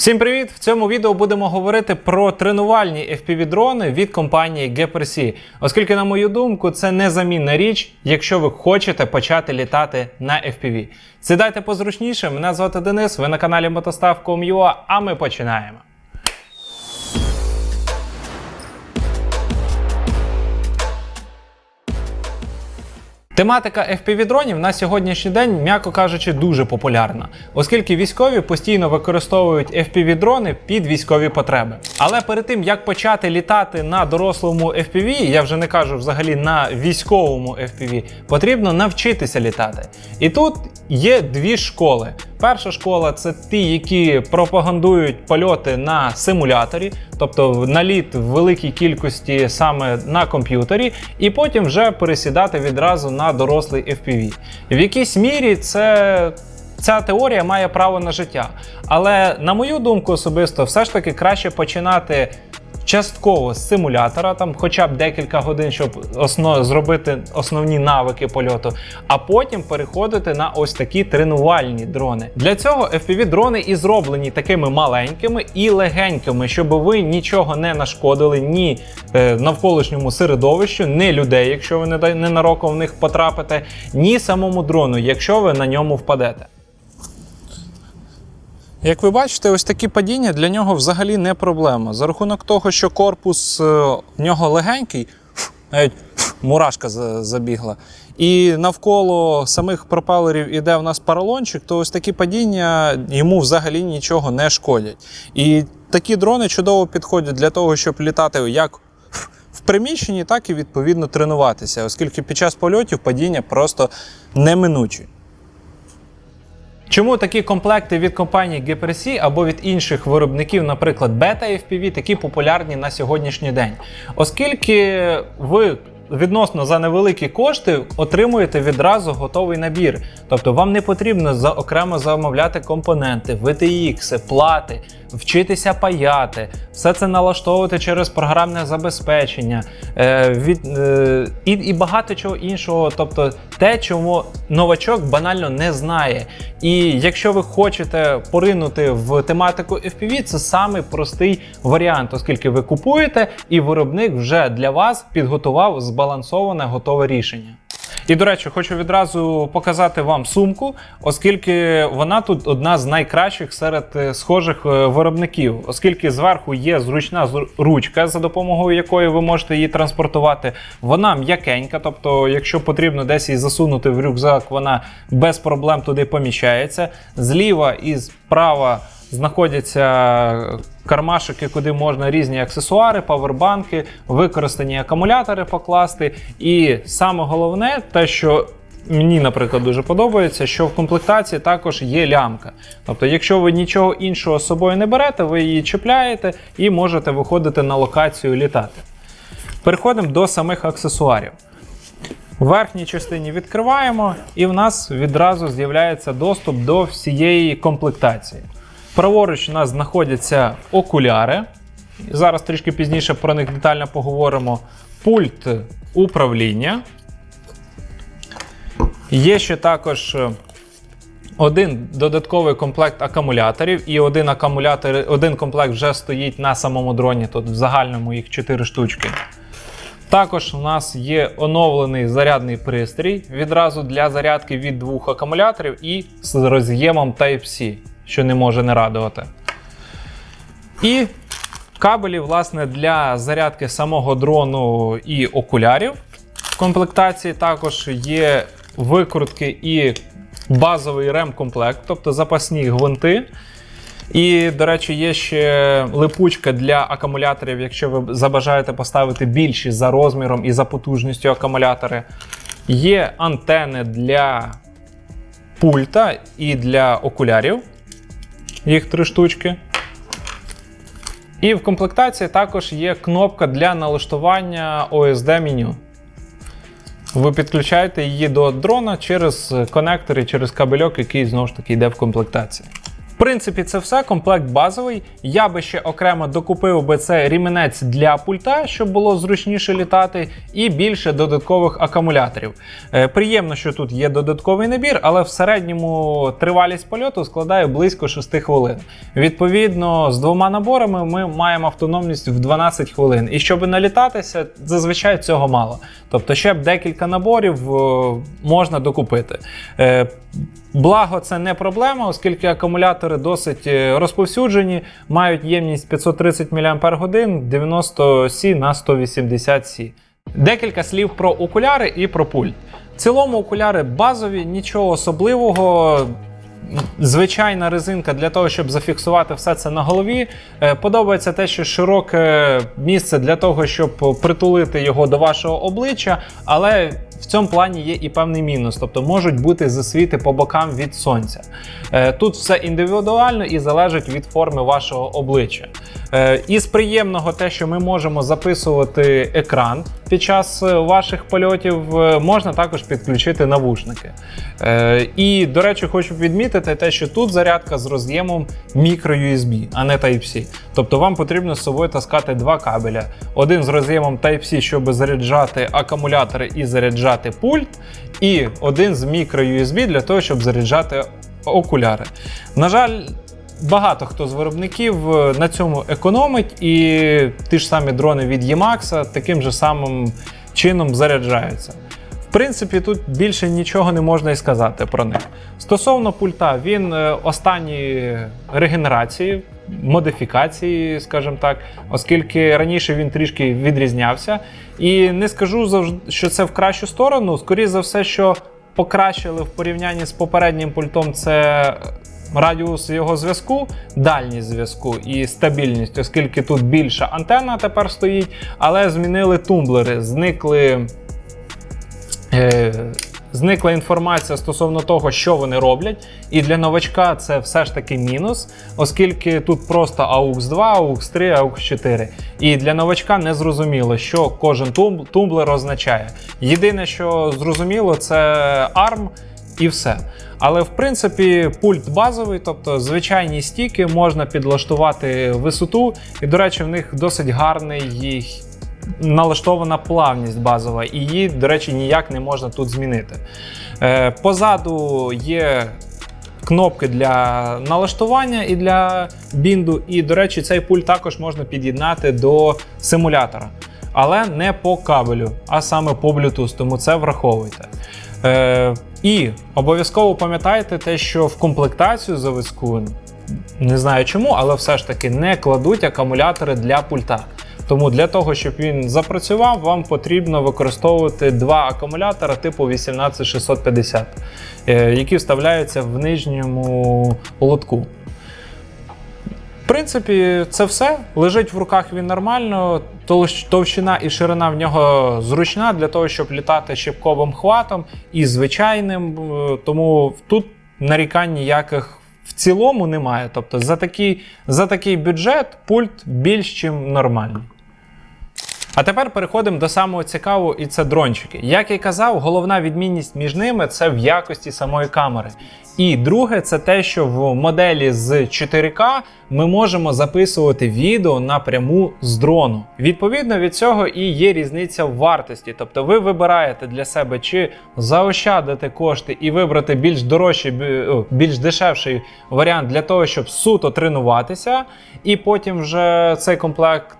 Всім привіт! В цьому відео будемо говорити про тренувальні FPV-дрони від компанії GPRC, оскільки, на мою думку, це незамінна річ, якщо ви хочете почати літати на FPV. Сідайте позручніше, мене звати Денис, ви на каналі Мотостав.com.ua, а ми починаємо. Тематика FPV-дронів на сьогоднішній день, м'яко кажучи, дуже популярна, оскільки військові постійно використовують FPV-дрони під військові потреби. Але перед тим як почати літати на дорослому FPV, я вже не кажу взагалі на військовому FPV, потрібно навчитися літати. І тут є дві школи. Перша школа це ті, які пропагандують польоти на симуляторі, тобто наліт в великій кількості саме на комп'ютері, і потім вже пересідати відразу на дорослий FPV. В якійсь мірі це. Ця теорія має право на життя. Але, на мою думку, особисто, все ж таки краще починати частково з симулятора, там хоча б декілька годин, щоб осно, зробити основні навики польоту, а потім переходити на ось такі тренувальні дрони. Для цього FPV-дрони і зроблені такими маленькими і легенькими, щоб ви нічого не нашкодили ні е, навколишньому середовищу, ні людей, якщо ви не ненароком в них потрапите, ні самому дрону, якщо ви на ньому впадете. Як ви бачите, ось такі падіння для нього взагалі не проблема. За рахунок того, що корпус е, в нього легенький, навіть мурашка забігла. І навколо самих пропелерів іде в нас поролончик, то ось такі падіння йому взагалі нічого не шкодять. І такі дрони чудово підходять для того, щоб літати як в приміщенні, так і відповідно тренуватися, оскільки під час польотів падіння просто неминучі. Чому такі комплекти від компанії GPRC або від інших виробників, наприклад, Beta FPV, такі популярні на сьогоднішній день? Оскільки ви відносно за невеликі кошти отримуєте відразу готовий набір. Тобто вам не потрібно за окремо замовляти компоненти, VTX, плати, вчитися паяти, все це налаштовувати через програмне забезпечення е, від, е, і, і багато чого іншого. Тобто те, чому новачок банально не знає. І якщо ви хочете поринути в тематику FPV, це самий простий варіант, оскільки ви купуєте, і виробник вже для вас підготував збалансоване готове рішення. І, до речі, хочу відразу показати вам сумку, оскільки вона тут одна з найкращих серед е, схожих е, виробників, оскільки зверху є зручна ручка, за допомогою якої ви можете її транспортувати. Вона м'якенька, тобто, якщо потрібно десь її засунути в рюкзак, вона без проблем туди поміщається. Зліва і справа знаходяться кармашики, куди можна різні аксесуари, павербанки, використані акумулятори покласти. І саме головне, те, що мені, наприклад, дуже подобається, що в комплектації також є лямка. Тобто, якщо ви нічого іншого з собою не берете, ви її чіпляєте і можете виходити на локацію літати. Переходимо до самих аксесуарів. В верхній частині відкриваємо, і в нас відразу з'являється доступ до всієї комплектації. Праворуч у нас знаходяться окуляри. Зараз трішки пізніше про них детально поговоримо. Пульт управління. Є ще також е, один додатковий комплект акумуляторів, і один акумулятор, один комплект вже стоїть на самому дроні. Тут в загальному їх 4 штучки. Також у нас є оновлений зарядний пристрій відразу для зарядки від двох акумуляторів і з роз'ємом Type-C, що не може не радувати. І кабелі, власне, для зарядки самого дрону і окулярів. В комплектації також є викрутки і базовий ремкомплект, тобто запасні гвинти. І, до речі, є ще липучка для акумуляторів, якщо ви забажаєте поставити більші за розміром і за потужністю акумулятори. Є антени для пульта і для окулярів. Їх три штучки. І в комплектації також є кнопка для налаштування OSD меню. Ви підключаєте її до дрона через конектор і через кабельок, який знову ж таки йде в комплектації. Принципі, це все. Комплект базовий. Я би ще окремо докупив би це рімінець для пульта, щоб було зручніше літати, і більше додаткових акумуляторів. Е, приємно, що тут є додатковий набір, але в середньому тривалість польоту складає близько 6 хвилин. Відповідно, з двома наборами ми маємо автономність в 12 хвилин. І щоб налітатися, зазвичай цього мало. Тобто, ще б декілька наборів е, можна докупити. Благо, це не проблема, оскільки акумулятори досить е, розповсюджені, мають ємність 530 мАч 90 Сі на 180 Сі. Декілька слів про окуляри і про пульт. В цілому окуляри базові, нічого особливого. Звичайна резинка для того, щоб зафіксувати все це на голові. Е, Подобається те, що широке місце для того, щоб притулити його до вашого обличчя, але в цьому плані є і певний мінус, тобто можуть бути засвіти по бокам від сонця. Е, Тут все індивідуально і залежить від форми вашого обличчя. Е, Із приємного те, що ми можемо записувати екран під час е, ваших польотів, е, можна також підключити навушники. Е, І, до речі, хочу відмітити те, що тут зарядка з роз'ємом micro-USB, а не Type-C. Тобто вам потрібно з собою таскати два кабеля: один з роз'ємом Type-C, щоб заряджати акумулятори і заряджати пульт, і один з micro-USB для того, щоб заряджати окуляри. На жаль, Багато хто з виробників е, на цьому економить, і ті ж самі дрони від Ємакса таким же самим чином заряджаються. В принципі, тут більше нічого не можна і сказати про них. Стосовно пульта, він е, останні регенерації, модифікації, скажімо так, оскільки раніше він трішки відрізнявся. І не скажу що це в кращу сторону. Скоріше за все, що покращили в порівнянні з попереднім пультом, це радіус його зв'язку, дальність зв'язку і стабільність, оскільки тут більша антенна тепер стоїть, але змінили тумблери, зникли. Е, Зникла інформація стосовно того, що вони роблять, і для новачка це все ж таки мінус, оскільки тут просто AUX 2, AUX 3, AUX 4. І для новачка не зрозуміло, що кожен тумблер означає. Єдине, що зрозуміло, це ARM і все. Але в принципі пульт базовий, тобто звичайні стіки, можна підлаштувати висоту, і, до речі, в них досить гарний налаштована плавність базова, і її, до речі, ніяк не можна тут змінити. Е, позаду є кнопки для налаштування і для бінду. І, до речі, цей пульт також можна під'єднати до симулятора. Але не по кабелю, а саме по Bluetooth, тому це враховуйте. І обов'язково пам'ятайте те, що в комплектацію заводську, не знаю чому, але все ж таки не кладуть акумулятори для пульта. Тому для того, щоб він запрацював, вам потрібно використовувати два акумулятора типу 18650, е, які вставляються в нижньому лотку. В принципі, це все. Лежить в руках він нормально. Товщина і ширина в нього зручна для того, щоб літати щепковим хватом і звичайним. е, Тому тут нарікань ніяких в цілому немає. Тобто за такий, за такий бюджет пульт більш чим нормальний. А тепер переходимо до самого цікавого, і це дрончики. Як я казав, головна відмінність між ними це в якості самої камери. І друге, це те, що в моделі з 4К ми можемо записувати відео напряму з дрону. Відповідно від цього і є різниця в вартості. Тобто ви вибираєте для себе чи заощадити кошти і вибрати більш дорожчий, більш дешевший варіант для того, щоб суто тренуватися, і потім вже цей комплект.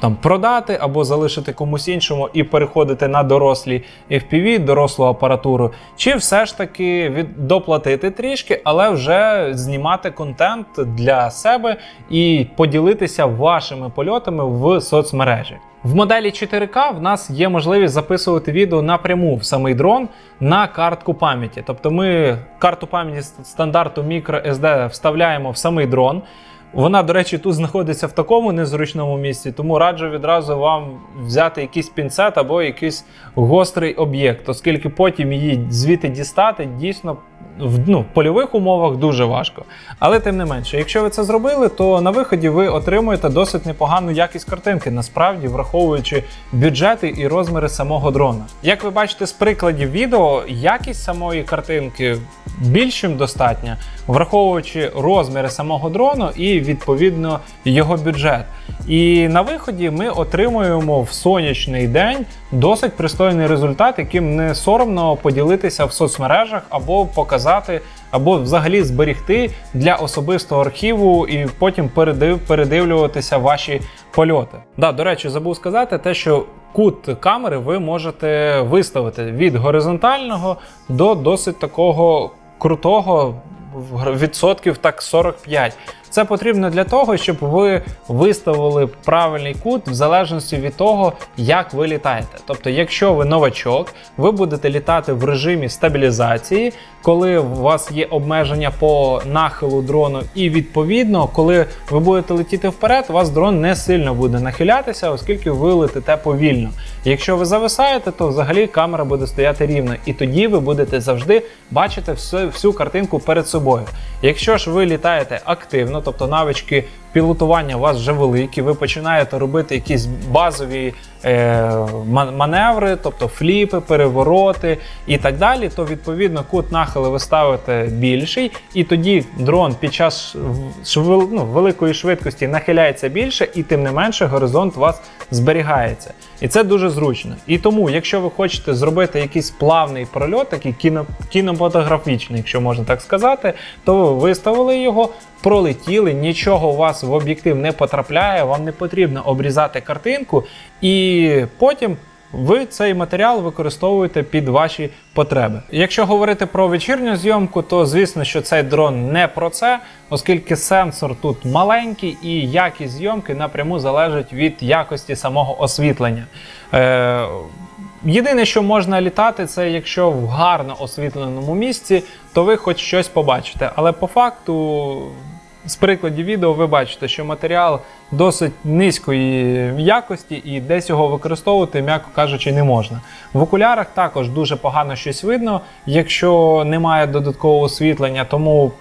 Там продати або залишити комусь іншому і переходити на дорослі FPV, дорослу апаратуру, чи все ж таки від доплатити трішки, але вже знімати контент для себе і поділитися вашими польотами в соцмережі. В моделі 4К в нас є можливість записувати відео напряму в самий дрон на картку пам'яті. Тобто ми карту пам'яті стандарту microSD вставляємо в самий дрон. Вона, до речі, тут знаходиться в такому незручному місці, тому раджу відразу вам взяти якийсь пінцет або якийсь гострий об'єкт, оскільки потім її звідти дістати дійсно в, ну, польових умовах дуже важко. Але тим не менше, якщо ви це зробили, то на виході ви отримуєте досить непогану якість картинки, насправді враховуючи бюджети і розміри самого дрона. Як ви бачите з прикладів відео, якість самої картинки більшим достатня, враховуючи розміри самого дрону і відповідно його бюджет. І на виході ми отримуємо в сонячний день досить пристойний результат, яким не соромно поділитися в соцмережах або показати, або взагалі зберігти для особистого архіву і потім передив, передивлюватися ваші польоти. Да, до речі, забув сказати те, що кут камери ви можете виставити від горизонтального до досить такого крутого відсотків так 45. Це потрібно для того, щоб ви виставили правильний кут в залежності від того, як ви літаєте. Тобто, якщо ви новачок, ви будете літати в режимі стабілізації, коли у вас є обмеження по нахилу дрону, і відповідно, коли ви будете летіти вперед, у вас дрон не сильно буде нахилятися, оскільки ви летите повільно. Якщо ви зависаєте, то взагалі камера буде стояти рівно, і тоді ви будете завжди бачити всю, всю картинку перед собою. Якщо ж ви літаєте активно, тобто навички пілотування у вас вже великі, ви починаєте робити якісь базові е, маневри, тобто фліпи, перевороти і так далі, то відповідно кут нахилу ви ставите більший, і тоді дрон під час ну, великої швидкості нахиляється більше, і тим не менше горизонт у вас зберігається. І це дуже зручно. І тому, якщо ви хочете зробити якийсь плавний прольот, такий кіно, кінематографічний, якщо можна так сказати, то ви виставили його, пролетіли, нічого у вас в об'єктив не потрапляє, вам не потрібно обрізати картинку, і потім. Ви цей матеріал використовуєте під ваші потреби. Якщо говорити про вечірню зйомку, то звісно, що цей дрон не про це, оскільки сенсор тут маленький і якість зйомки напряму залежить від якості самого освітлення. Е, Єдине, що можна літати, це якщо в гарно освітленому місці, то ви хоч щось побачите. Але по факту, з прикладів відео, ви бачите, що матеріал досить низької якості і десь його використовувати, м'яко кажучи, не можна. В окулярах також дуже погано щось видно, якщо немає додаткового освітлення, тому.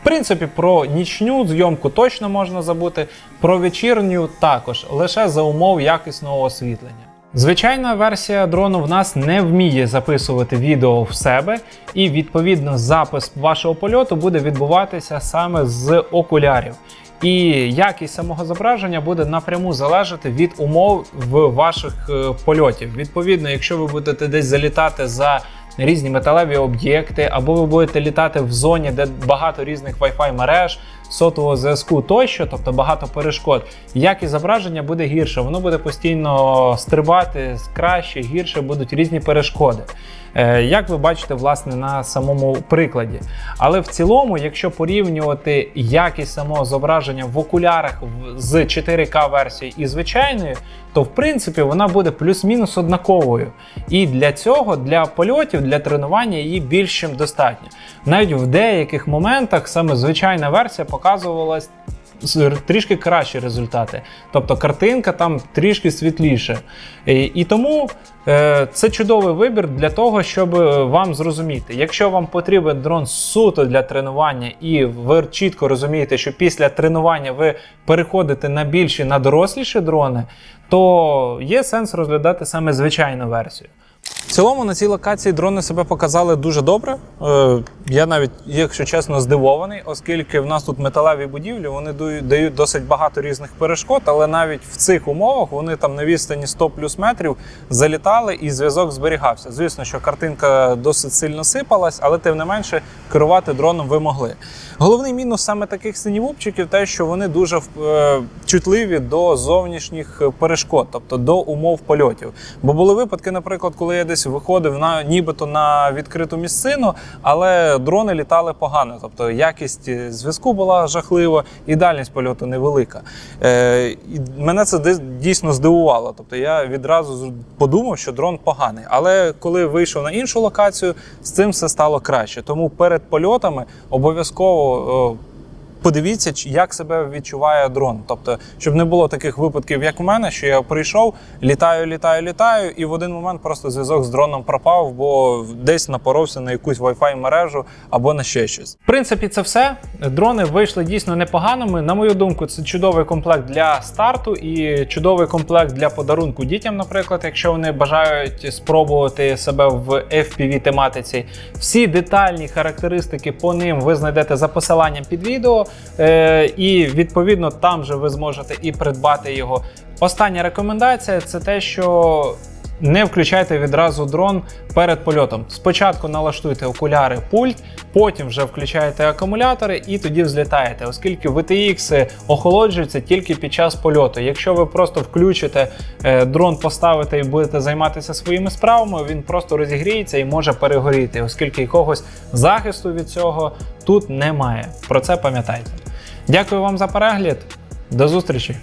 В принципі, про нічну зйомку точно можна забути, про вечірню також, лише за умов якісного освітлення. Звичайна версія дрону в нас не вміє записувати відео в себе, і відповідно запис вашого польоту буде відбуватися саме з окулярів. І якість самого зображення буде напряму залежати від умов в ваших е, польотів. Відповідно, якщо ви будете десь залітати за різні металеві об'єкти, або ви будете літати в зоні, де багато різних Wi-Fi мереж, сотового зв'язку тощо, тобто багато перешкод, якість зображення буде гірше, воно буде постійно стрибати краще, гірше будуть різні перешкоди. Е, Як ви бачите, власне, на самому прикладі. Але в цілому, якщо порівнювати якість самого зображення в окулярах з 4К версією і звичайною, то в принципі вона буде плюс-мінус однаковою. І для цього, для польотів, для тренування її більш чим достатньо. Навіть в деяких моментах саме звичайна версія показувалась трішки кращі результати. Тобто картинка там трішки світліше. І, і тому е, це чудовий вибір для того, щоб вам зрозуміти, якщо вам потрібен дрон суто для тренування, і ви чітко розумієте, що після тренування ви переходите на більші, на доросліші дрони, то є сенс розглядати саме звичайну версію. В цілому на цій локації дрони себе показали дуже добре. Е, я навіть, якщо чесно, здивований, оскільки в нас тут металеві будівлі, вони дають досить багато різних перешкод, але навіть в цих умовах вони там на відстані 100 плюс метрів залітали і зв'язок зберігався. Звісно, що картинка досить сильно сипалась, але тим не менше керувати дроном ви могли. Головний мінус саме таких синівупчиків те, що вони дуже е, чутливі до зовнішніх перешкод, тобто до умов польотів. Бо були випадки, наприклад, коли я десь виходив на нібито на відкриту місцину, але дрони літали погано. Тобто якість е, зв'язку була жахлива і дальність польоту невелика. Е, мене це дійсно здивувало. Тобто я відразу подумав, що дрон поганий. Але коли вийшов на іншу локацію, з цим все стало краще. Тому перед польотами обов'язково. Подивіться, як себе відчуває дрон. Тобто, щоб не було таких випадків, як у мене, що я прийшов, літаю, літаю, літаю, і в один момент просто зв'язок з дроном пропав, бо десь напоровся на якусь Wi-Fi мережу або на ще щось. В принципі, це все. Дрони вийшли дійсно непоганими. На мою думку, це чудовий комплект для старту і чудовий комплект для подарунку дітям, наприклад, якщо вони бажають спробувати себе в FPV тематиці. Всі детальні характеристики по ним ви знайдете за посиланням під відео, е, і відповідно там же ви зможете і придбати його. Остання рекомендація це те, що не включайте відразу дрон перед польотом. Спочатку налаштуйте окуляри, пульт, потім вже включаєте акумулятори і тоді взлітаєте, оскільки VTX охолоджуються тільки під час польоту. Якщо ви просто включите е, дрон, поставите і будете займатися своїми справами, він просто розігріється і може перегоріти, оскільки якогось захисту від цього тут немає. Про це пам'ятайте. Дякую вам за перегляд. До зустрічі!